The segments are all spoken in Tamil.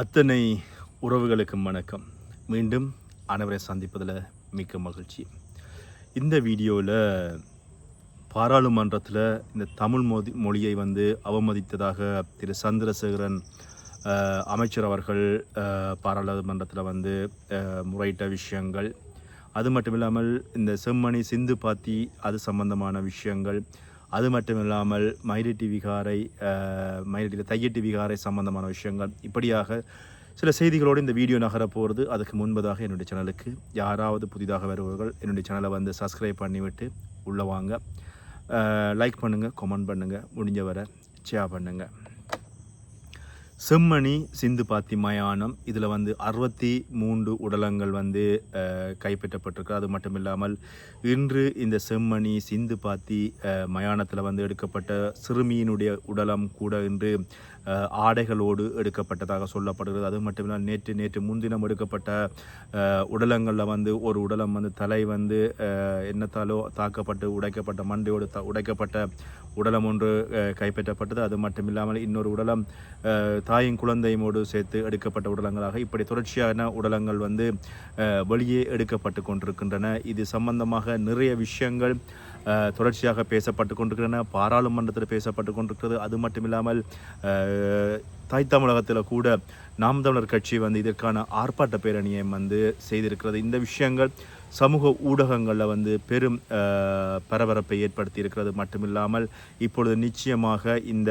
அத்தனை உறவுகளுக்கும் வணக்கம். மீண்டும் அனைவரை சந்திப்பதில் மிக்க மகிழ்ச்சி. இந்த வீடியோவில் பாராளுமன்றத்தில் இந்த தமிழ் மொழி மொழியை வந்து அவமதித்ததாக திரு சந்திரசேகரன் அமைச்சர் அவர்கள் பாராளுமன்றத்தில் வந்து முறையிட்ட விஷயங்கள். அது மட்டும் இல்லாமல் இந்த செம்மணி சிந்து பாத்தி அது சம்பந்தமான விஷயங்கள். அது மட்டும் இல்லாமல் மயிலட்டி விகாரை மயிலட்டி தையட்டி விகாரை சம்பந்தமான விஷயங்கள். இப்படியாக சில செய்திகளோடு இந்த வீடியோ நகர போகிறது. அதுக்கு முன்பதாக என்னுடைய சேனலுக்கு யாராவது புதிதாக வருபவர்கள் என்னுடைய சேனலை வந்து சப்ஸ்கிரைப் பண்ணிவிட்டு உள்ளே வாங்க. லைக் பண்ணுங்கள் கமெண்ட் பண்ணுங்கள் முடிஞ்ச வரை ஷேர் பண்ணுங்கள் செம்மணி சிந்து பாத்தி மயானம் இதில் வந்து அறுபத்தி மூன்று உடலங்கள் வந்து கைப்பற்றப்பட்டிருக்கு. அது மட்டும் இல்லாமல் இன்று இந்த செம்மணி சிந்து பாத்தி மயானத்தில் வந்து எடுக்கப்பட்ட சிறுமியினுடைய உடலம் கூட இன்று ஆடைகளோடு எடுக்கப்பட்டதாக சொல்லப்படுகிறது. அது மட்டும் இல்லாமல் நேற்று நேற்று முன்தினம் எடுக்கப்பட்ட உடலங்களில் வந்து ஒரு உடலம் வந்து தலை வந்து என்னத்தாலோ தாக்கப்பட்டு உடைக்கப்பட்ட மண்டையோடு த உடைக்கப்பட்ட உடலம் ஒன்று கைப்பற்றப்பட்டது. அது மட்டும் இல்லாமல் இன்னொரு உடலம் தாயும் குழந்தையுமோடு சேர்த்து எடுக்கப்பட்ட உடலங்களாக இப்படி தொடர்ச்சியான உடலங்கள் வந்து வெளியே எடுக்கப்பட்டு கொண்டிருக்கின்றன. இது சம்பந்தமாக நிறைய விஷயங்கள் தொடர்ச்சியாக பேசப்பட்டு கொண்டிருக்கின்றன. பாராளுமன்றத்தில் பேசப்பட்டு கொண்டிருக்கிறது. அது மட்டும் இல்லாமல் தாய் தமிழகத்தில் கூட நாம் தமிழர் கட்சி வந்து இதற்கான ஆர்ப்பாட்ட பேரணியை வந்து செய்திருக்கிறது. இந்த விஷயங்கள் சமூக ஊடகங்களில் வந்து பெரும் பரபரப்பை ஏற்படுத்தி இருக்கிறது மட்டுமில்லாமல் இப்பொழுது நிச்சயமாக இந்த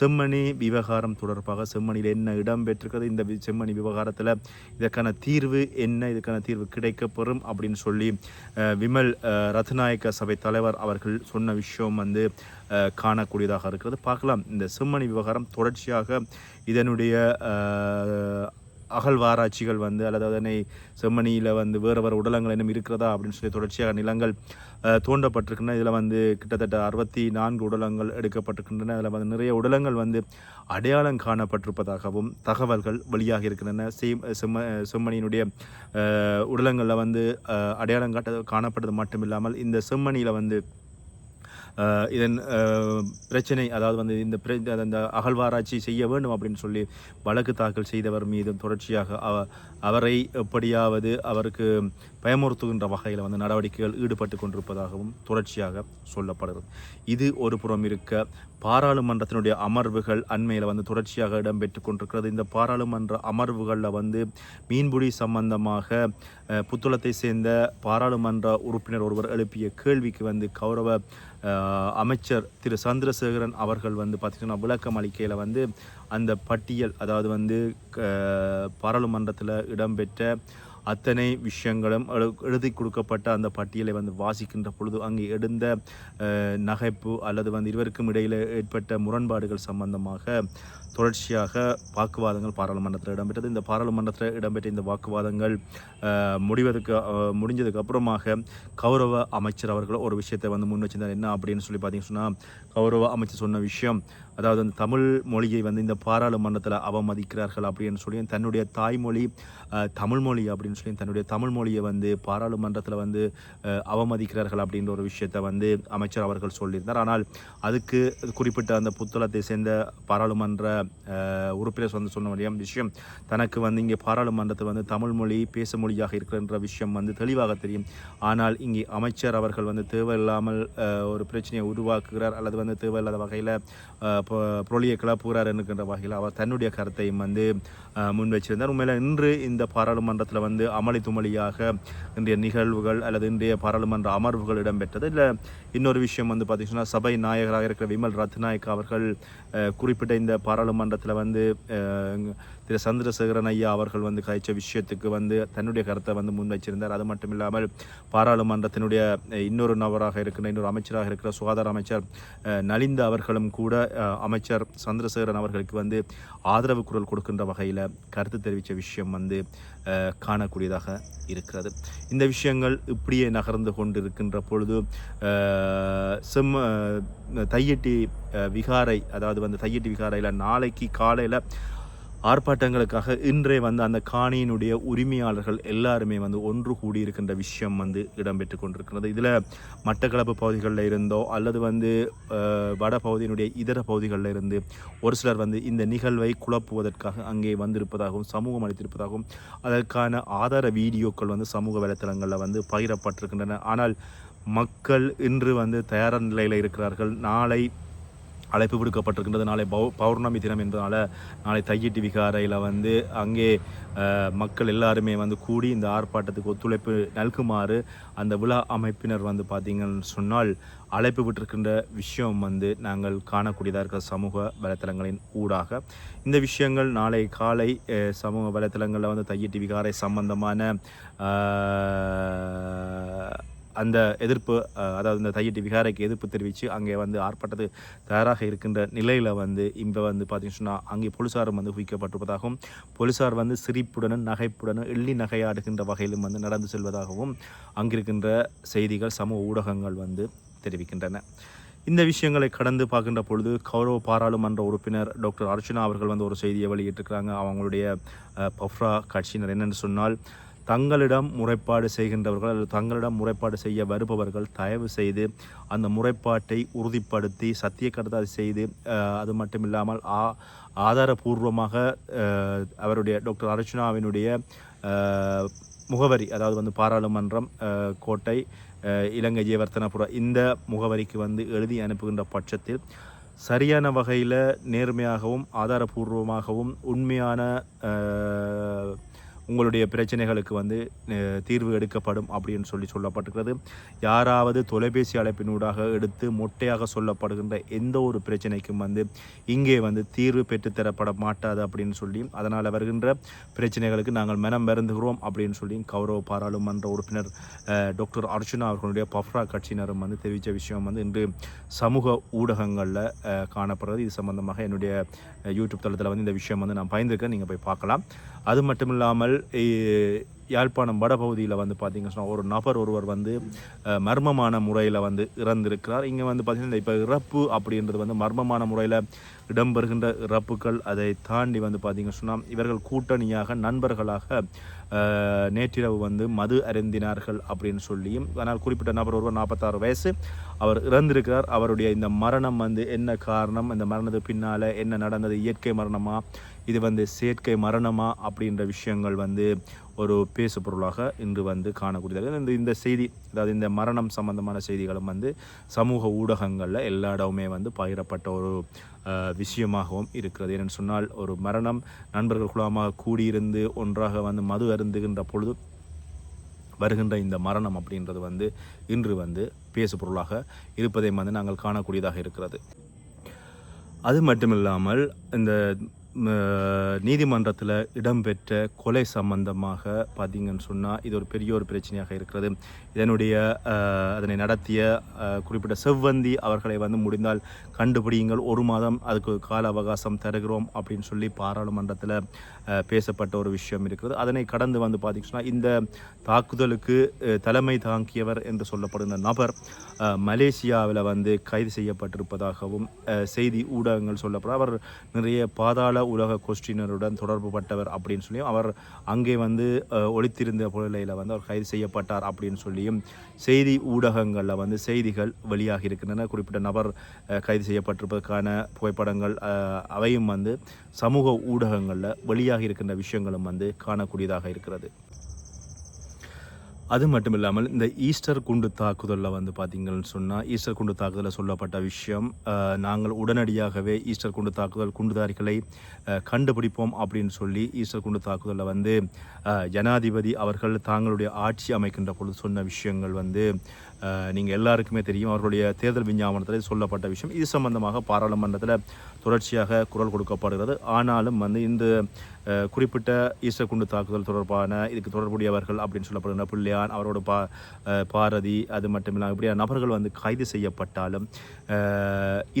செம்மணி விவகாரம் தொடர்பாக செம்மணியில் என்ன இடம் பெற்றிருக்கிறது இந்த வி- செம்மணி விவகாரத்தில் இதற்கான தீர்வு என்ன இதுக்கான தீர்வு கிடைக்கப்பெறும் அப்படின்னு சொல்லி விமல் ரத்நாயக்க சபை தலைவர் அவர்கள் சொன்ன விஷயம் வந்து காணக்கூடியதாக இருக்கிறது. பார்க்கலாம். இந்த செம்மணி விவகாரம் தொடர்ச்சியாக இதனுடைய அகழ்வாராய்ச்சிகள் வந்து அல்லது அதனை செம்மணியில் வந்து வேறு வேறு உடலங்கள் இன்னும் இருக்கிறதா அப்படின்னு சொல்லி தொடர்ச்சியாக நிலங்கள் தோண்டப்பட்டிருக்கின்றன. இதில் வந்து கிட்டத்தட்ட அறுபத்தி நான்கு உடலங்கள் எடுக்கப்பட்டிருக்கின்றன. அதில் வந்து நிறைய உடலங்கள் வந்து அடையாளம் காணப்பட்டிருப்பதாகவும் தகவல்கள் வெளியாகி இருக்கின்றன. செய் செம்ம செம்மணியினுடைய உடலங்களில் வந்து அடையாளம் காட்ட காணப்பட்டது மட்டும் இல்லாமல் இந்த செம்மணியில் வந்து இதன் பிரச்சனை அதாவது வந்து இந்த அந்த அகழ்வாராய்ச்சி செய்ய வேண்டும் அப்படின்னு சொல்லி வழக்கு தாக்கல் செய்தவர் மீது தொடர்ச்சியாக அவ அவரை எப்படியாவது அவருக்கு பயமுறுத்துகின்ற வகையில் வந்து நடவடிக்கைகள் ஈடுபட்டு கொண்டிருப்பதாகவும் தொடர்ச்சியாக சொல்லப்படுகிறது. இது ஒரு புறம் இருக்க பாராளுமன்றத்தினுடைய அமர்வுகள் அண்மையில் வந்து தொடர்ச்சியாக இடம்பெற்று கொண்டிருக்கிறது. இந்த பாராளுமன்ற அமர்வுகளில் வந்து மீன்பிடி சம்பந்தமாக புத்துளத்தை சேர்ந்த பாராளுமன்ற உறுப்பினர் ஒருவர் எழுப்பிய கேள்விக்கு வந்து கௌரவ அமைச்சர் திரு சந்திரசேகரன் அவர்கள் வந்து பார்த்திங்கன்னா விளக்கம் அளிக்கையில் வந்து அந்த பட்டியல் அதாவது வந்து க- பாராளுமன்றத்தில் இடம்பெற்ற அத்தனை விஷயங்களும் எழுதி கொடுக்கப்பட்ட அந்த பட்டியலை வந்து வாசிக்கின்ற பொழுது அங்கே எழுந்த நகைப்பு அல்லது வந்து இருவருக்கும் இடையில் ஏற்பட்ட முரண்பாடுகள் சம்பந்தமாக தொடர்ச்சியாக வாக்குவாதங்கள் பாராளுமன்றத்தில் இடம்பெற்றது. இந்த பாராளுமன்றத்தில் இடம்பெற்ற இந்த வாக்குவாதங்கள் முடிவதுக்கு முடிவதற்கு முடிஞ்சதுக்கு அப்புறமாக கௌரவ அமைச்சர் அவர்கள் ஒரு விஷயத்தை வந்து முன் வச்சிருந்தார். என்ன அப்படின்னு சொல்லி பார்த்தீங்கன்னு சொன்னால் கௌரவ அமைச்சர் சொன்ன விஷயம் அதாவது அந்த தமிழ் மொழியை வந்து இந்த பாராளுமன்றத்தில் அவமதிக்கிறார்கள் அப்படின்னு சொல்லி தன்னுடைய தாய்மொழி தமிழ் மொழி அப்படின்னு சொல்லி தன்னுடைய தமிழ் மொழியை வந்து பாராளுமன்றத்தில் வந்து அவமதிக்கிறார்கள் அப்படின்ற ஒரு விஷயத்தை வந்து அமைச்சர் அவர்கள் சொல்லியிருந்தார். ஆனால் அதுக்கு குறிப்பிட்ட அந்த புத்தளத்தை சேர்ந்த பாராளுமன்ற உறுப்பினர் வந்து சொன்ன முடியும் விஷயம். தனக்கு வந்து இங்கே பாராளுமன்றத்தில் வந்து தமிழ் மொழி பேச மொழியாக இருக்கின்ற விஷயம் வந்து தெளிவாக தெரியும். ஆனால் இங்கே அமைச்சர் அவர்கள் வந்து தேவையில்லாமல் ஒரு பிரச்சனையை உருவாக்குகிறார். அல்லது வந்து தேவையில்லாத வகையில் புரளியை கிளப்புகிறார் என்கின்ற வகையில் அவர் தன்னுடைய கருத்தையும் வந்து முன்வைச்சிருந்தார். முன் வச்சிருந்தார் உண்மையில் இன்று இந்த பாராளுமன்றத்தில் வந்து அமளி துமளியாக இன்றைய நிகழ்வுகள் அல்லது இன்றைய பாராளுமன்ற அமர்வுகள் இடம்பெற்றது. இல்லை இன்னொரு விஷயம் வந்து பார்த்திங்கன்னா சபை நாயகராக இருக்கிற விமல் ரத்நாயக் அவர்கள் குறிப்பிட்ட இந்த நாடாளுமன்றத்தில் வந்து திரு சந்திரசேகரன் ஐயா அவர்கள் வந்து கழிச்ச விஷயத்துக்கு வந்து தன்னுடைய கருத்தை வந்து முன்வைச்சிருந்தார். அது மட்டும் இல்லாமல் பாராளுமன்றத்தினுடைய இன்னொரு நபராக இருக்கிற இன்னொரு அமைச்சராக இருக்கிற சுகாதார அமைச்சர் நலிந்த அவர்களும் கூட அமைச்சர் சந்திரசேகரன் அவர்களுக்கு வந்து ஆதரவு குரல் கொடுக்கின்ற வகையில் கருத்து தெரிவித்த விஷயம் வந்து காணக்கூடியதாக இருக்கிறது. இந்த விஷயங்கள் இப்படியே நகர்ந்து கொண்டிருக்கின்ற பொழுது செம் தையட்டி விகாரை அதாவது வந்து தையட்டி விகாரையில் நாளைக்கு காலையில் ஆர்ப்பாட்டங்களுக்காக இன்றே வந்து அந்த காணியினுடைய உரிமையாளர்கள் எல்லாருமே வந்து ஒன்று கூடியிருக்கின்ற விஷயம் வந்து இடம்பெற்று கொண்டிருக்கிறது. இதில் மட்டக்களப்பு பகுதிகளில் இருந்தோ அல்லது வந்து வட பகுதியினுடைய இதர பகுதிகளில் இருந்து ஒரு சிலர் வந்து இந்த நிகழ்வை குழப்புவதற்காக அங்கே வந்திருப்பதாகவும் சமூகம் அளித்திருப்பதாகவும் அதற்கான ஆதார வீடியோக்கள் வந்து சமூக வலைத்தளங்களில் வந்து பகிரப்பட்டிருக்கின்றன. ஆனால் மக்கள் இன்று வந்து தயார் நிலையில் இருக்கிறார்கள். நாளை அழைப்பு விடுக்கப்பட்டிருக்கின்றது நாளை பௌ பௌர்ணமி தினம் என்பதனால் நாளை தையிட்டி விகாரையில் வந்து அங்கே மக்கள் எல்லாருமே வந்து கூடி இந்த ஆர்ப்பாட்டத்துக்கு ஒத்துழைப்பு நல்குமாறு அந்த விழா அமைப்பினர் வந்து பார்த்தீங்கன்னு சொன்னால் அழைப்பு விட்டிருக்கின்ற விஷயம் வந்து நாங்கள் காணக்கூடியதாக இருக்கிற சமூக வலைத்தளங்களின் ஊடாக. இந்த விஷயங்கள் நாளை காலை சமூக வலைத்தளங்களில் வந்து தையிட்டி விகாரை சம்பந்தமான அந்த எதிர்ப்பு அதாவது இந்த தையிட்டு விகாரைக்கு எதிர்ப்பு தெரிவித்து அங்கே வந்து ஆர்ப்பாட்டத்து தயாராக இருக்கின்ற நிலையில் வந்து இப்போ வந்து பார்த்தீங்கன்னு சொன்னால் அங்கே போலீஸாரும் வந்து குவிக்கப்பட்டிருப்பதாகவும் போலீஸார் வந்து சிரிப்புடனும் நகைப்புடனும் எள்ளி நகையாடுகின்ற வகையிலும் வந்து நடந்து செல்வதாகவும் அங்கிருக்கின்ற செய்திகள் சமூக ஊடகங்கள் வந்து தெரிவிக்கின்றன. இந்த விஷயங்களை கடந்து பார்க்கின்ற பொழுது கௌரவ பாராளுமன்ற உறுப்பினர் டாக்டர் அர்ச்சனா அவர்கள் வந்து ஒரு செய்தியை வெளியிட்டிருக்கிறாங்க. அவங்களுடைய பஃப்ரா கட்சியினர் என்னென்னு சொன்னால் தங்களிடம் முறைப்பாடு செய்கின்றவர்கள் அல்லது தங்களிடம் முறைப்பாடு செய்ய வருபவர்கள் தயவு செய்து அந்த முறைப்பாட்டை உறுதிப்படுத்தி சத்திய கடத்தாது செய்து அது மட்டும் இல்லாமல் ஆ ஆதாரபூர்வமாக அவருடைய டாக்டர் அர்ச்சனாவினுடைய முகவரி அதாவது வந்து பாராளுமன்றம் கோட்டை இலங்கை ஜெயவர்த்தனபுர இந்த முகவரிக்கு வந்து எழுதி அனுப்புகின்ற பட்சத்தில் சரியான வகையில் நேர்மையாகவும் ஆதாரபூர்வமாகவும் உண்மையான உங்களுடைய பிரச்சனைகளுக்கு வந்து தீர்வு எடுக்கப்படும் அப்படின்னு சொல்லி சொல்லப்பட்டிருக்கிறது. யாராவது தொலைபேசி அழைப்பினூடாக எடுத்து மொட்டையாக சொல்லப்படுகின்ற எந்த ஒரு பிரச்சனைக்கும் வந்து இங்கே வந்து தீர்வு பெற்றுத்தரப்பட மாட்டாது அப்படின்னு சொல்லி அதனால் வருகின்ற பிரச்சனைகளுக்கு நாங்கள் மனம் மருந்துகிறோம் அப்படின்னு சொல்லி கௌரவ பாராளுமன்ற உறுப்பினர் டாக்டர் அர்ச்சுனா அவர்களுடைய பஃப்ரா கட்சியினரும் வந்து தெரிவித்த விஷயம் வந்து இன்று சமூக ஊடகங்களில் காணப்படுறது இது சம்பந்தமாக என்னுடைய யூடியூப் தளத்தில் வந்து இந்த விஷயம் வந்து நான் பயந்துருக்கேன். நீங்கள் போய் பார்க்கலாம். அது மட்டும் இல்லாமல் யாழ்ப்பாணம் வடபகுதியில் வந்து பார்த்தீங்கன்னா சொன்னால் ஒரு நபர் ஒருவர் வந்து மர்மமான முறையில் வந்து இறந்திருக்கிறார். இங்கே வந்து பார்த்தீங்கன்னா இப்போ இறப்பு அப்படின்றது வந்து மர்மமான முறையில் இடம்பெறுகின்ற இறப்புகள் அதை தாண்டி வந்து பார்த்தீங்கன்னா சொன்னால் இவர்கள் கூட்டணியாக நண்பர்களாக நேற்றிரவு வந்து மது அருந்தினார்கள் அப்படின்னு சொல்லியும் ஆனால் குறிப்பிட்ட நபர் ஒருவர் நாற்பத்தாறு வயசு அவர் இறந்திருக்கிறார். அவருடைய இந்த மரணம் வந்து என்ன காரணம்? இந்த மரணத்துக்கு பின்னால் என்ன நடந்தது? இயற்கை மரணமா? இது வந்து செயற்கை மரணமா? அப்படின்ற விஷயங்கள் வந்து ஒரு பேசு பொருளாக இன்று வந்து காணக்கூடியதாக இந்த இந்த செய்தி அதாவது இந்த மரணம் சம்பந்தமான செய்திகளும் வந்து சமூக ஊடகங்களில் எல்லா இடமுமே வந்து பகிரப்பட்ட ஒரு விஷயமாகவும் இருக்கிறது. ஏன்னு சொன்னால் ஒரு மரணம் நண்பர்கள் குழாமாக கூடியிருந்து ஒன்றாக வந்து மது அருந்துகின்ற பொழுது வருகின்ற இந்த மரணம் அப்படின்றது வந்து இன்று வந்து பேசு பொருளாக இருப்பதை வந்து நாங்கள் காணக்கூடியதாக இருக்கிறது. அது மட்டும் இல்லாமல் இந்த நீதிமன்றத்தில் இடம்பெற்ற கொலை சம்பந்தமாக பார்த்தீங்கன்னு சொன்னால் இது ஒரு பெரிய ஒரு பிரச்சனையாக இருக்கிறது. இதனுடைய அதனை நடத்திய குறிப்பிட்ட செவ்வந்தி அவர்களை வந்து முடிந்தால் கண்டுபிடியுங்கள். ஒரு மாதம் அதுக்கு கால அவகாசம் தருகிறோம் அப்படின்னு சொல்லி பாராளுமன்றத்தில் பேசப்பட்ட ஒரு விஷயம் இருக்கிறது. அதனை கடந்து வந்து பார்த்தீங்கன்னா இந்த தாக்குதலுக்கு தலைமை தாங்கியவர் என்று சொல்லப்படுகிற நபர் மலேசியாவில் வந்து கைது செய்யப்பட்டிருப்பதாகவும் செய்தி ஊடகங்கள் சொல்லப்படும். அவர் நிறைய பாதாள உலக கோஷ்டியினருடன் தொடர்பு பட்டவர் அப்படின்னு சொல்லியும் அவர் அங்கே வந்து ஒழித்திருந்த ஒளித்திருந்த புழலையில் வந்து அவர் கைது செய்யப்பட்டார் அப்படின்னு சொல்லியும் செய்தி ஊடகங்களில் வந்து செய்திகள் வெளியாகி இருக்கின்றன. குறிப்பிட்ட நபர் அஹ், கைது செய்யப்பட்டிருப்பதற்கான புகைப்படங்கள் அஹ், அவையும் வந்து சமூக ஊடகங்களில் வெளியாகி இருக்கின்ற விஷயங்களும் வந்து காணக்கூடியதாக இருக்கிறது. அது மட்டும் இல்லாமல் இந்த ஈஸ்டர் குண்டு தாக்குதலில் வந்து பார்த்தீங்கன்னு சொன்னால் ஈஸ்டர் குண்டு தாக்குதலில் சொல்லப்பட்ட விஷயம் நாங்கள் உடனடியாகவே ஈஸ்டர் குண்டு தாக்குதல் குண்டுதாரிகளை கண்டுபிடிப்போம் அப்படின்னு சொல்லி ஈஸ்டர் குண்டு தாக்குதலில் வந்து ஜனாதிபதி அவர்கள் தாங்களுடைய ஆட்சி அமைக்கின்ற பொழுது சொன்ன விஷயங்கள் வந்து நீங்கள் எல்லாருக்குமே தெரியும் அவர்களுடைய தேர்தல் விஞ்ஞாபனத்தில் சொல்லப்பட்ட விஷயம். இது சம்பந்தமாக பாராளுமன்றத்தில் தொடர்ச்சியாக குரல் கொடுக்கப்படுகிறது. ஆனாலும் வந்து இந்த குறிப்பிட்ட ஈசகுண்டு தாக்குதல் தொடர்பான இதுக்கு தொடர்புடையவர்கள் அப்படின்னு சொல்லப்படுகிற பிள்ளையான் அவரோட பா பாரதி அது மட்டும் இல்லாமல் இப்படியான நபர்கள் வந்து கைது செய்யப்பட்டாலும்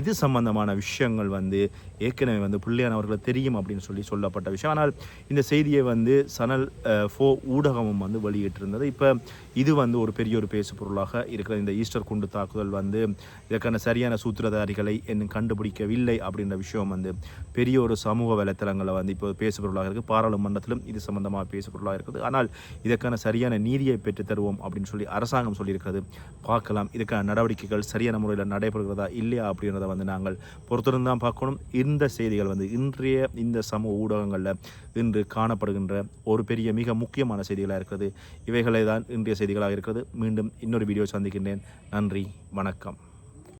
இது சம்பந்தமான விஷயங்கள் வந்து ஏற்கனவே வந்து பிள்ளையான் அவர்களை தெரியும் அப்படின்னு சொல்லி சொல்லப்பட்ட விஷயம். ஆனால் இந்த செய்தியை வந்து சனல் ஃபோ ஊடகமும் வந்து வெளியிட்டிருந்தது. இப்போ இது வந்து ஒரு பெரிய ஒரு பேசு பொருளாக இருக்கிற இந்த ஈஸ்டர் குண்டு தாக்குதல் வந்து இதற்கான சரியான சூத்திரதாரிகளை இன்னும் கண்டுபிடிக்கவில்லை அப்படின்ற விஷயம் வந்து பெரிய ஒரு சமூக வலைத்தளங்களில் வந்து இப்போ பேசுபொருளாக இருக்குது பாராளுமன்றத்திலும் இது சம்பந்தமாக பேசுபொருளாக இருக்குது. ஆனால் இதற்கான சரியான நீதியை பெற்று தருவோம் அப்படின்னு சொல்லி அரசாங்கம் சொல்லியிருக்கிறது. பார்க்கலாம். இதுக்கான நடவடிக்கைகள் சரியான முறையில் நடைபெறுகிறதா இல்லையா அப்படின்றத வந்து நாங்கள் பொறுத்திருந்து தான் பார்க்கணும். இந்த செய்திகள் வந்து இன்றைய இந்த சமூக ஊடகங்களில் இன்று காணப்படுகின்ற ஒரு பெரிய மிக முக்கியமான செய்திகளாக இருக்கிறது. இவைகளை தான் இன்றைய செய்திகளாக இருக்கிறது. மீண்டும் இன்னொரு வீடியோ சந்திக்கின்றேன். நன்றி. வணக்கம்.